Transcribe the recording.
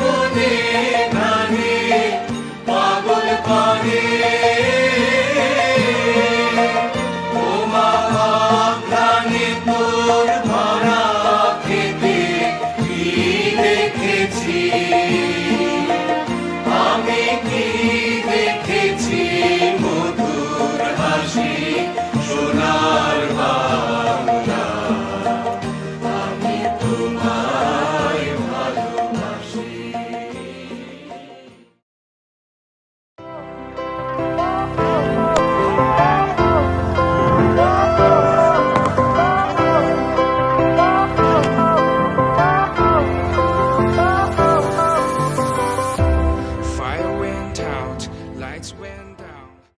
মনে মনে পাগল পারে